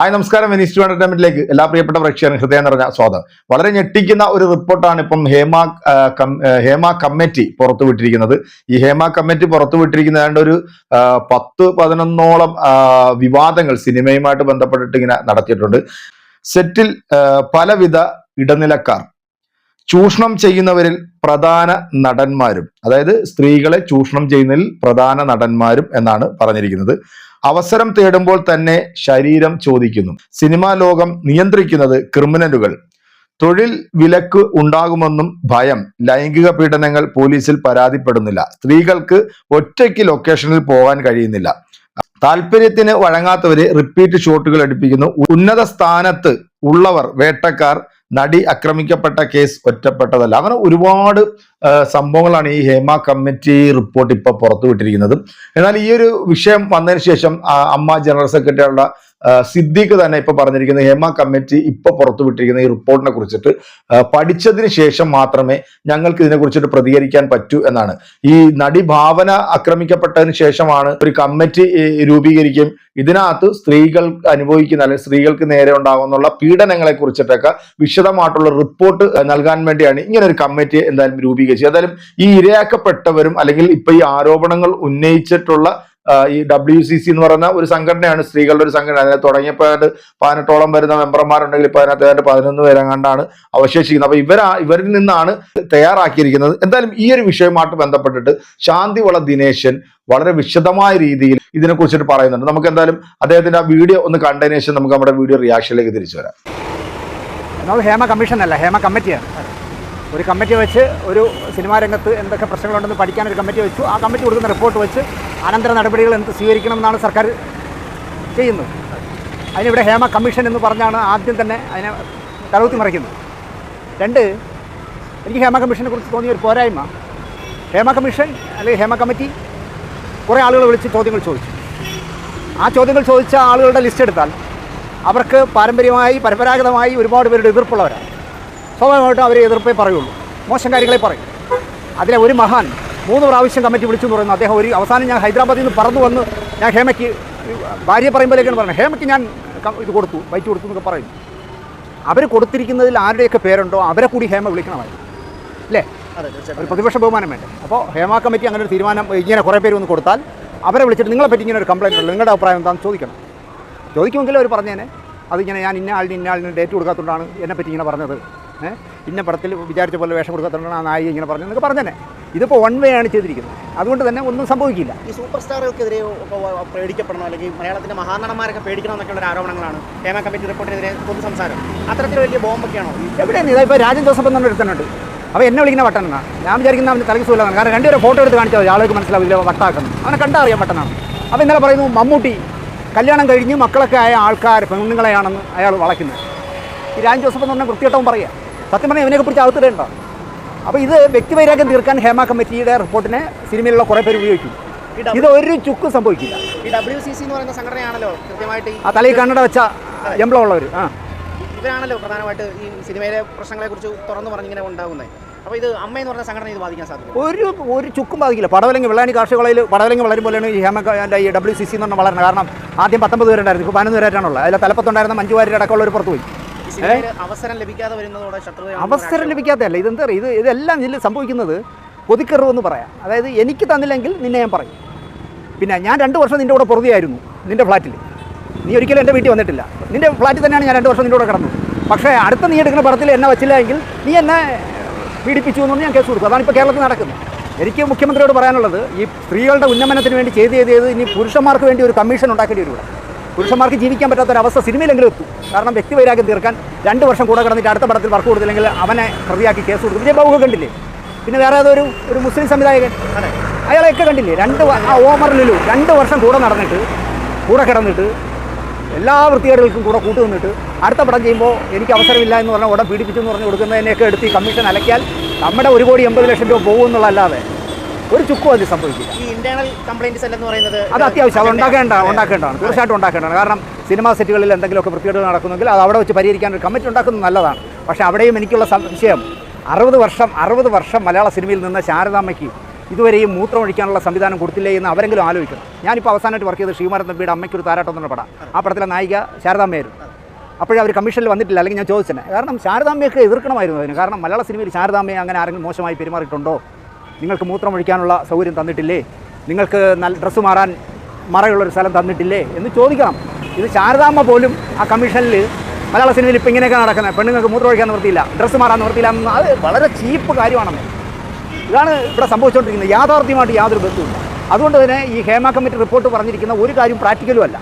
Hi നമസ്കാരം. Minister എന്റർടൈൻമെന്റിലേക്ക് എല്ലാ പ്രിയപ്പെട്ട പ്രേക്ഷകരും ഹൃദയം നിറഞ്ഞ സ്വാഗതം. വളരെ ഞെട്ടിക്കുന്ന ഒരു റിപ്പോർട്ടാണ് ഇപ്പം ഹേമ ഹേമ കമ്മിറ്റി പുറത്തുവിട്ടിരിക്കുന്നത്. ഈ ഹേമ കമ്മിറ്റി പുറത്തുവിട്ടിരിക്കുന്ന ഏതാണ്ട് ഒരു പത്ത് പതിനൊന്നോളം വിവാദങ്ങൾ സിനിമയുമായിട്ട് ബന്ധപ്പെട്ടിട്ട് ഇങ്ങനെ നടത്തിയിട്ടുണ്ട്. സെറ്റിൽ പലവിധ ഇടനിലക്കാർ ചൂഷണം ചെയ്യുന്നവരിൽ പ്രധാന നടന്മാരും അതായത് സ്ത്രീകളെ ചൂഷണം ചെയ്യുന്നതിൽ പ്രധാന നടന്മാരും എന്നാണ് പറഞ്ഞിരിക്കുന്നത്. അവസരം തേടുമ്പോൾ തന്നെ ശരീരം ചോദിക്കുന്നു. സിനിമാ ലോകം നിയന്ത്രിക്കുന്നത് ക്രിമിനലുകൾ. തൊഴിൽ വിലക്ക് ഉണ്ടാകുമെന്നും ഭയം. ലൈംഗിക പീഡനങ്ങൾ പോലീസിൽ പരാതിപ്പെടുന്നില്ല. സ്ത്രീകൾക്ക് ഒറ്റയ്ക്ക് ലൊക്കേഷനിൽ പോകാൻ കഴിയുന്നില്ല. താല്പര്യത്തിന് വഴങ്ങാത്തവരെ റിപ്പീറ്റ് ഷോട്ടുകൾ അടുപ്പിക്കുന്നു. ഉന്നത സ്ഥാനത്ത് ഉള്ളവർ വേട്ടക്കാർ നടി ആക്രമിക്കപ്പെട്ട കേസ് ഒറ്റപ്പെട്ടതല്ല. അങ്ങനെ ഒരുപാട് സംഭവങ്ങളാണ് ഈ ഹേമ കമ്മിറ്റി റിപ്പോർട്ട് ഇപ്പൊ പുറത്തുവിട്ടിരിക്കുന്നത്. എന്നാൽ ഈ ഒരു വിഷയം വന്നതിന് ശേഷം അമ്മ ജനറൽ സെക്രട്ടറിയുടെ സിദ്ദീഖ് തന്നെ ഇപ്പൊ പറഞ്ഞിരിക്കുന്ന ഹേമ കമ്മിറ്റി ഇപ്പൊ പുറത്തുവിട്ടിരിക്കുന്ന ഈ റിപ്പോർട്ടിനെ കുറിച്ചിട്ട് പഠിച്ചതിന് ശേഷം മാത്രമേ ഞങ്ങൾക്ക് ഇതിനെ കുറിച്ചിട്ട് പ്രതികരിക്കാൻ പറ്റൂ എന്നാണ്. ഈ നടി ഭാവന ആക്രമിക്കപ്പെട്ടതിന് ശേഷമാണ് ഒരു കമ്മിറ്റി രൂപീകരിക്കും. ഇതിനകത്ത് സ്ത്രീകൾ അനുഭവിക്കുന്ന അല്ലെങ്കിൽ സ്ത്രീകൾക്ക് നേരെ ഉണ്ടാകുന്നുള്ള പീഡനങ്ങളെ കുറിച്ചിട്ടൊക്കെ വിശദമായിട്ടുള്ള റിപ്പോർട്ട് നൽകാൻ വേണ്ടിയാണ് ഇങ്ങനെ ഒരു കമ്മിറ്റി എന്തായാലും രൂപീകരിച്ചത്. എന്തായാലും ഈ ഇരയാക്കപ്പെട്ടവരും അല്ലെങ്കിൽ ഇപ്പൊ ഈ ആരോപണങ്ങൾ ഉന്നയിച്ചിട്ടുള്ള ഈ ഡബ്ല്യു സി സി എന്ന് പറയുന്ന ഒരു സംഘടനയാണ് സ്ത്രീകളുടെ ഒരു സംഘടന. അതിനെ തുടങ്ങിയപ്പോൾ ഏതാണ്ട് പതിനെട്ടോളം വരുന്ന മെമ്പർമാരുണ്ടെങ്കിൽ ഇപ്പൊ അതിനകത്ത് ഏതാണ്ട് പതിനൊന്ന് പേരെങ്ങാണ്ടാണ് അവശേഷിക്കുന്നത്. അപ്പൊ ഇവരാ ഇവരിൽ നിന്നാണ് തയ്യാറാക്കിയിരിക്കുന്നത്. എന്തായാലും ഈ ഒരു വിഷയവുമായിട്ട് ബന്ധപ്പെട്ടിട്ട് ശാന്തിവള ദിനേശൻ വളരെ വിശദമായ രീതിയിൽ ഇതിനെ കുറിച്ചിട്ട് പറയുന്നുണ്ട്. നമുക്ക് എന്തായാലും അദ്ദേഹത്തിന്റെ ആ വീഡിയോ ഒന്ന് കണ്ടതിന് ശേഷം നമുക്ക് നമ്മുടെ വീഡിയോ റിയാക്ഷനിലേക്ക് തിരിച്ചു വരാം. ഹേമ കമ്മീഷൻ അല്ല ഹേമ കമ്മിറ്റിയാണ്. ഒരു കമ്മിറ്റി വെച്ച് ഒരു സിനിമാ രംഗത്ത് എന്തൊക്കെ പ്രശ്നങ്ങളുണ്ടെന്ന് പഠിക്കാൻ ഒരു കമ്മിറ്റി വെച്ചു. ആ കമ്മിറ്റി കൊടുക്കുന്ന റിപ്പോർട്ട് വെച്ച് അനന്തര നടപടികൾ എന്ത് സ്വീകരിക്കണമെന്നാണ് സർക്കാർ ചെയ്യുന്നത്. അതിനിവിടെ ഹേമ കമ്മീഷൻ എന്ന് പറഞ്ഞാണ് ആദ്യം തന്നെ അതിനെ തലകുത്തി മറിക്കുന്നത്. രണ്ട് എനിക്ക് ഹേമ കമ്മീഷനെ കുറിച്ച് തോന്നിയ ഒരു പോരായ്മ. ഹേമ കമ്മീഷൻ അല്ലെങ്കിൽ ഹേമ കമ്മിറ്റി കുറേ ആളുകൾ വിളിച്ച് ചോദ്യങ്ങൾ ചോദിച്ചു. ആ ചോദ്യങ്ങൾ ചോദിച്ച ആളുകളുടെ ലിസ്റ്റ് എടുത്താൽ അവർക്ക് പാരമ്പര്യമായി പരമ്പരാഗതമായി ഒരുപാട് പേരുടെ എതിർപ്പുള്ളവരാണ്. സ്വാഭാവികമായിട്ടും അവർ എതിർപ്പേ പറയുള്ളൂ. മോശം കാര്യങ്ങളെ പറയും. അതിലെ ഒരു മഹാൻ മൂന്ന് പ്രാവശ്യം കമ്മിറ്റി വിളിച്ചു എന്ന് പറയുന്നു. അദ്ദേഹം ഒരു അവസാനം ഞാൻ ഹൈദരാബാദിൽ നിന്ന് പറന്നു വന്ന് ഞാൻ ഹേമയ്ക്ക് ഭാര്യ പറയുമ്പോഴേക്കാണ് പറയുന്നത് ഹേമയ്ക്ക് ഞാൻ ഇത് കൊടുത്തു വൈറ്റ് കൊടുത്തു എന്നൊക്കെ പറയും. അവർ കൊടുത്തിരിക്കുന്നതിൽ ആരുടെയൊക്കെ പേരുണ്ടോ അവരെ കൂടി ഹേമ വിളിക്കണമായിരുന്നു. അല്ലേ? ഒരു പ്രതിപക്ഷ ബഹുമാനം വേണ്ടേ. അപ്പോൾ ഹേമ കമ്മിറ്റി അങ്ങനെ ഒരു തീരുമാനം ഇങ്ങനെ കുറേ പേര് ഒന്ന് കൊടുത്താൽ അവരെ വിളിച്ചിട്ട് നിങ്ങളെ പറ്റി ഇങ്ങനെ ഒരു കംപ്ലൈന്റ് ഉള്ളൂ നിങ്ങളുടെ അഭിപ്രായം എന്താണെന്ന് ചോദിക്കണം. ചോദിക്കുമെങ്കിലും അവർ പറഞ്ഞേനെ. അതിങ്ങനെ ഞാൻ ഇന്ന ആളിന് ഇന്ന ആളിന് ഡേറ്റ് കൊടുക്കാത്തതുകൊണ്ടാണ് എന്നെ പറ്റി ഇങ്ങനെ പറഞ്ഞത്. ഏഹ് ഇന്ന പടത്തിൽ വിചാരിച്ച പോലെ വേഷം കൊടുക്കാത്തതുകൊണ്ടാണ് ആ നായി ഇങ്ങനെ പറഞ്ഞത് എന്നൊക്കെ പറഞ്ഞേനെ. ഇതിപ്പോൾ വൺ വേ ആണ് ചെയ്തിരിക്കുന്നത്. അതുകൊണ്ട് തന്നെ ഒന്നും സംഭവിക്കില്ല. ഈ സൂപ്പർ സ്റ്റാറുകൾക്കെതിരെ എതിരെ പേടിക്കപ്പെടണം അല്ലെങ്കിൽ മലയാളത്തിന്റെ മഹാനടന്മാരൊക്കെ പേടിക്കണം എന്നൊക്കെയുള്ള ആരോപണങ്ങളാണ്. ഹേമ കമ്മിറ്റി റിപ്പോർട്ടിനെതിരെ പൊതു സംസാരം. അത്തരത്തിൽ വലിയ ബോംബൊക്കെയാണോ? എവിടെയാണ് ഇതാ? രാജൻ ജോസഫ് എന്ന് ഒരുത്തനുണ്ട്. അപ്പോൾ എന്നെ വിളിക്കുന്ന വട്ടനാണ്. ഞാൻ വിചാരിക്കുന്ന അവന് തലക്ക് സുഖമാണ് കാരണം രണ്ടുപേരും ഫോട്ടോ എടുത്ത് കാണിച്ചാൽ മതി. ആളുകൾക്ക് മനസ്സിലാവില്ല വട്ടാക്കുന്നു അവനെ കണ്ടാൽ അറിയാം വട്ടനാണ് അപ്പോൾ ഇന്നലെ പറയുന്നു മമ്മൂട്ടി കല്യാണം കഴിഞ്ഞ് മക്കളൊക്കെ ആയ ആൾക്കാർ പെണ്ണുങ്ങളെയാണെന്ന് അയാൾ വളയ്ക്കുന്നത് ഈ രാജൻ ജോസഫ് എന്ന് പറഞ്ഞാൽ വൃത്തികെട്ടവും പറയുക സത്യം പറഞ്ഞാൽ ഇവനെയൊക്കെ പിടിച്ച് അകത്തിടേണ്ട അപ്പോൾ ഇത് വ്യക്തിവൈരാഗ്യം തീർക്കാൻ ഹേമ കമ്മിറ്റിയുടെ റിപ്പോർട്ടിനെ സിനിമയിലുള്ള കുറേ പേര് ഉപയോഗിക്കും. ഇത് ഒരു ചുക്കും സംഭവിക്കില്ല. ഈ ഡബ്ല്യു സി സി എന്ന് പറയുന്ന സംഘടനയാണല്ലോ കൃത്യമായിട്ട് ആ തലയിൽ കണ്ണട വെച്ച എംബ്ലം ഉള്ളവർ ആ. ഇവരാണല്ലോ പ്രധാനമായിട്ട് ഈ സിനിമയിലെ പ്രശ്നങ്ങളെ കുറിച്ച് തുറന്നു പറഞ്ഞിങ്ങനെ ഉണ്ടാകുന്നത് അപ്പോൾ ഇത് അമ്മ എന്ന് പറഞ്ഞ സംഘടന ഇത് ബാധിക്കാൻ സാധ്യത ഒരു ഒരു ചുക്കും ബാധിക്കില്ല. പടവലങ്ങി വെള്ളാനി കാർഷിക കോളേജിൽ പടവലങ്ങി വളരും പോലെയാണ് ഈ ഹേമ ഈ ഡബ്ല്യു സി സി എന്ന് പറഞ്ഞാൽ വളരണം. കാരണം ആദ്യം പത്തൊമ്പത് പേരുണ്ടായിരുന്നു. ഇപ്പോൾ പതിനൊന്ന് പേരായിട്ടാണുള്ളത്. അതിൽ തലപ്പത്തുണ്ടായിരുന്ന മഞ്ജു വാര്യർ അടക്കമുള്ള ഒരു പുറത്ത് പോയി അവസരം ലഭിക്കാതെ വരുന്നതോടെ അവസരം ലഭിക്കാത്തതല്ല ഇതെന്താ പറയുക ഇത് ഇതെല്ലാം ഇതിൽ സംഭവിക്കുന്നത് എന്ന് പറയാം. അതായത് എനിക്ക് തന്നില്ലെങ്കിൽ നിന്നെ ഞാൻ പറയും. പിന്നെ ഞാൻ രണ്ട് വർഷം നിന്റെ കൂടെ പുറതിയായിരുന്നു നിന്റെ ഫ്ലാറ്റിൽ. നീ ഒരിക്കലും എന്റെ വീട്ടിൽ വന്നിട്ടില്ല. നിന്റെ ഫ്ലാറ്റിൽ തന്നെയാണ് ഞാൻ രണ്ട് വർഷം നിന്റെ കൂടെ കിടന്നത്. പക്ഷേ അടുത്ത നീ എടുക്കുന്ന പടത്തിൽ എന്നെ വച്ചില്ല എങ്കിൽ നീ എന്നെ പീഡിപ്പിച്ചു എന്ന് ഞാൻ കേസ് കൊടുക്കും അതാണ് ഇപ്പോൾ കേരളത്തിൽ നടക്കുന്നത്. എനിക്ക് മുഖ്യമന്ത്രിയോട് പറയാനുള്ളത് ഈ സ്ത്രീകളുടെ ഉന്നമനത്തിന് വേണ്ടി ചെയ്ത് ചെയ്ത് ഇനി പുരുഷന്മാർക്ക് വേണ്ടി ഒരു കമ്മീഷൻ ഉണ്ടാക്കേണ്ടി വരും പുരുഷന്മാർക്ക് ജീവിക്കാൻ പറ്റാത്ത ഒരു അവസ്ഥ സിനിമയിലെങ്കിലും എത്തും. കാരണം വ്യക്തിവൈരാഗ്യം തീർക്കാൻ രണ്ട് വർഷം കൂടെ കിടന്നിട്ട് അടുത്ത പടത്തിൽ വർക്ക് കൊടുത്തില്ലെങ്കിൽ അവനെ പ്രതിയാക്കി കേസ് കൊടുക്കും. വിജയ് ബാബു കണ്ടില്ലേ? പിന്നെ വേറെ ഏതൊരു ഒരു മുസ്ലിം സംവിധായകൻ അയാളെയൊക്കെ കണ്ടില്ലേ? രണ്ട് ആ ഓമർ ലുലു രണ്ട് വർഷം കൂടെ നടന്നിട്ട് കൂടെ കിടന്നിട്ട് എല്ലാ വൃത്തികേടുകൾക്കും കൂടെ കൂട്ടു നിന്നിട്ട് അടുത്ത പടം ചെയ്യുമ്പോൾ എനിക്ക് അവസരമില്ല എന്ന് പറഞ്ഞാൽ ഉടൻ പീഡിപ്പിച്ചു എന്ന് പറഞ്ഞ് കൊടുക്കുന്നതിനെയൊക്കെ എടുത്ത് കമ്മീഷൻ അലക്കിയാൽ നമ്മുടെ ഒരു കോടി എൺപത് ലക്ഷം രൂപ പോകും എന്നുള്ളതല്ലാതെ ഒരു ചുക്കും അതിൽ സംഭവിക്കില്ല. ഈ ഇന്റേണൽ കംപ്ലൈന്റ് സെൽ എന്ന് പറയുന്നത് അത് അത്യാവശ്യം അത് ഉണ്ടാക്കേണ്ട ഉണ്ടാക്കേണ്ടതാണ്. തീർച്ചയായിട്ടും ഉണ്ടാക്കേണ്ടതാണ്. കാരണം സിനിമാ സെറ്റുകളിൽ എന്തെങ്കിലുമൊക്കെ വൃത്തികേട് നടക്കുന്നെങ്കിൽ അത് അവിടെ വെച്ച് പരിഹരിക്കാൻ ഒരു കമ്മിറ്റി ഉണ്ടാക്കുന്നത് നല്ലതാണ്. പക്ഷേ അവിടെയും എനിക്കുള്ള സംശയം അറുപത് വർഷം അറുപത് വർഷം മലയാള സിനിമയിൽ നിന്ന് ശാരദാമ്മയ്ക്ക് ഇതുവരെയും മൂത്രം ഒഴിക്കാനുള്ള സംവിധാനം കൊടുത്തില്ലേ എന്ന് അവരെങ്കിലും ആലോചിക്കണം. ഞാനിപ്പോൾ അവസാനമായിട്ട് വർക്ക് ചെയ്ത് ശ്രീമാരൻ തമ്പിയുടെ അമ്മയ്ക്കൊരു താരാട്ടം എന്നുള്ള പടം. ആ പടത്തിലെ നായിക ശാരദാമ്മയായിരുന്നു. അപ്പോഴേ അവർ കമ്മീഷനിൽ വന്നിട്ടില്ല അല്ലെങ്കിൽ ഞാൻ ചോദിച്ചത് കാരണം ശാരദാമ്മയൊക്കെ എതിർക്കണമായിരുന്നു അതിന്. കാരണം മലയാള സിനിമയിൽ ശാരദാമ്മയെ അങ്ങനെ ആരെങ്കിലും മോശമായി പെരുമാറിയിട്ടുണ്ടോ? നിങ്ങൾക്ക് മൂത്രം ഒഴിക്കാനുള്ള സൗകര്യം തന്നിട്ടില്ലേ? നിങ്ങൾക്ക് നല്ല ഡ്രസ്സ് മാറാൻ മറയുള്ളൊരു സ്ഥലം തന്നിട്ടില്ലേ എന്ന് ചോദിക്കണം. ഇത് ശാരദാമ്മ പോലും ആ കമ്മീഷനിൽ മലയാള സിനിമയിൽ ഇപ്പം ഇങ്ങനെയൊക്കെ നടക്കുന്നത്. പെണ്ണുങ്ങൾക്ക് മൂത്രം ഒഴിക്കാൻ നിർത്തിയില്ല ഡ്രസ്സ് മാറാൻ നിർത്തിയില്ല അത് വളരെ ചീപ്പ് കാര്യമാണെന്ന്. ഇതാണ് ഇവിടെ സംഭവിച്ചുകൊണ്ടിരിക്കുന്നത്. യാഥാർത്ഥ്യമായിട്ട് യാതൊരു ബന്ധവുമില്ല. അതുകൊണ്ട് തന്നെ ഈ ഹേമ കമ്മിറ്റി റിപ്പോർട്ട് പറഞ്ഞിരിക്കുന്ന ഒരു കാര്യം പ്രാക്ടിക്കലും അല്ല.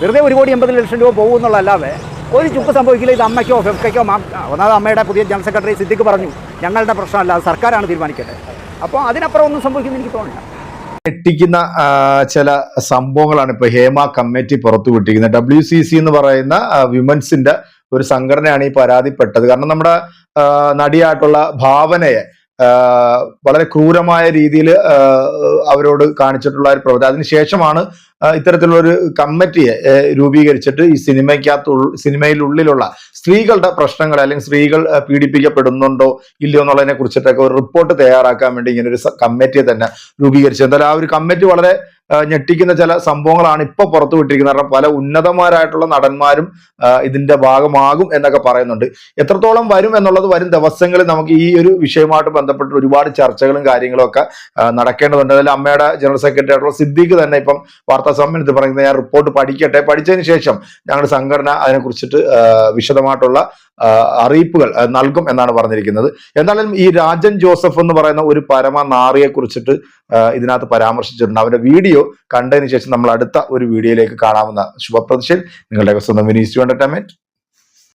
വെറുതെ ഒരു കോടി എൺപത് ലക്ഷം രൂപ പോകും എന്നുള്ളതല്ലാതെ ഒരു ചുക്ക് സംഭവിക്കില്ല. ഇത് അമ്മയ്ക്കോ ഫെഫ്കയ്ക്കോ മാ ഒന്നാമത് അമ്മയുടെ പുതിയ ജനറൽ സെക്രട്ടറി സിദ്ദിഖ് പറഞ്ഞു ഞങ്ങളുടെ പ്രശ്നമല്ല അത് സർക്കാരാണ് തീരുമാനിക്കട്ടെ അപ്പോൾ അതിനപ്പുറം ഒന്നും സംഭവിക്കുന്നു എനിക്ക് തോന്നില്ല ഞെട്ടിക്കുന്ന ചില സംഭവങ്ങളാണ് ഇപ്പോൾ ഹേമ കമ്മിറ്റി പുറത്തുവിട്ടിരിക്കുന്നത് ഡബ്ല്യു സി സി എന്ന് പറയുന്ന വിമൻസിന്റെ ഒരു സംഘടനയാണ് ഈ പരാതിപ്പെട്ടത്. കാരണം നമ്മുടെ നടിയായിട്ടുള്ള ഭാവനയെ വളരെ ക്രൂരമായ രീതിയിൽ അവരോട് കാണിച്ചിട്ടുള്ള ഒരു പ്രവൃത്തി അതിനുശേഷമാണ് ഇത്തരത്തിലുള്ള ഒരു കമ്മിറ്റിയെ രൂപീകരിച്ചിട്ട് ഈ സിനിമയ്ക്കകത്ത് സിനിമയിലുള്ളിലുള്ള സ്ത്രീകളുടെ പ്രശ്നങ്ങൾ അല്ലെങ്കിൽ സ്ത്രീകൾ പീഡിപ്പിക്കപ്പെടുന്നുണ്ടോ ഇല്ലയോ എന്നുള്ളതിനെ കുറിച്ചിട്ടൊക്കെ ഒരു റിപ്പോർട്ട് തയ്യാറാക്കാൻ വേണ്ടി ഇങ്ങനെ ഒരു കമ്മിറ്റിയെ തന്നെ രൂപീകരിച്ചു. എന്തായാലും ആ ഒരു കമ്മിറ്റി വളരെ ഞെട്ടിക്കുന്ന ചില സംഭവങ്ങളാണ് ഇപ്പൊ പുറത്തു വിട്ടിരിക്കുന്നത്. കാരണം പല ഉന്നതമാരായിട്ടുള്ള നടന്മാരും ഇതിന്റെ ഭാഗമാകും എന്നൊക്കെ പറയുന്നുണ്ട്. എത്രത്തോളം വരും എന്നുള്ളത് വരും ദിവസങ്ങളിൽ നമുക്ക് ഈ ഒരു വിഷയവുമായിട്ട് ബന്ധപ്പെട്ട് ഒരുപാട് ചർച്ചകളും കാര്യങ്ങളും ഒക്കെ നടക്കേണ്ടതുണ്ട്. അതിൽ അമ്മയുടെ ജനറൽ സെക്രട്ടറി ആയിട്ടുള്ള സിദ്ദീഖ് തന്നെ ഇപ്പം വാർത്താ സമ്മേളനത്തിൽ പറയുന്നത് ഞാൻ റിപ്പോർട്ട് പഠിക്കട്ടെ. പഠിച്ചതിന് ശേഷം ഞങ്ങളുടെ സംഘടന അതിനെക്കുറിച്ചിട്ട് കുറിച്ചിട്ട് വിശദമായിട്ടുള്ള അറിയിപ്പുകൾ നൽകും എന്നാണ് പറഞ്ഞിരിക്കുന്നത്. എന്തായാലും ഈ രാജൻ ജോസഫ് എന്ന് പറയുന്ന ഒരു പരമ നാറിയെ കുറിച്ചിട്ട് ഇതിനകത്ത് പരാമർശിച്ചിട്ടുണ്ട്. അവന്റെ വീഡിയോ കണ്ടതിന് ശേഷം നമ്മൾ അടുത്ത ഒരു വീഡിയോയിലേക്ക് കാണാവുന്ന ശുഭപ്രതിഷ്ഠ നിങ്ങളുടെ സ്വന്തം വിനീസ് എന്റർടൈൻമെന്റ്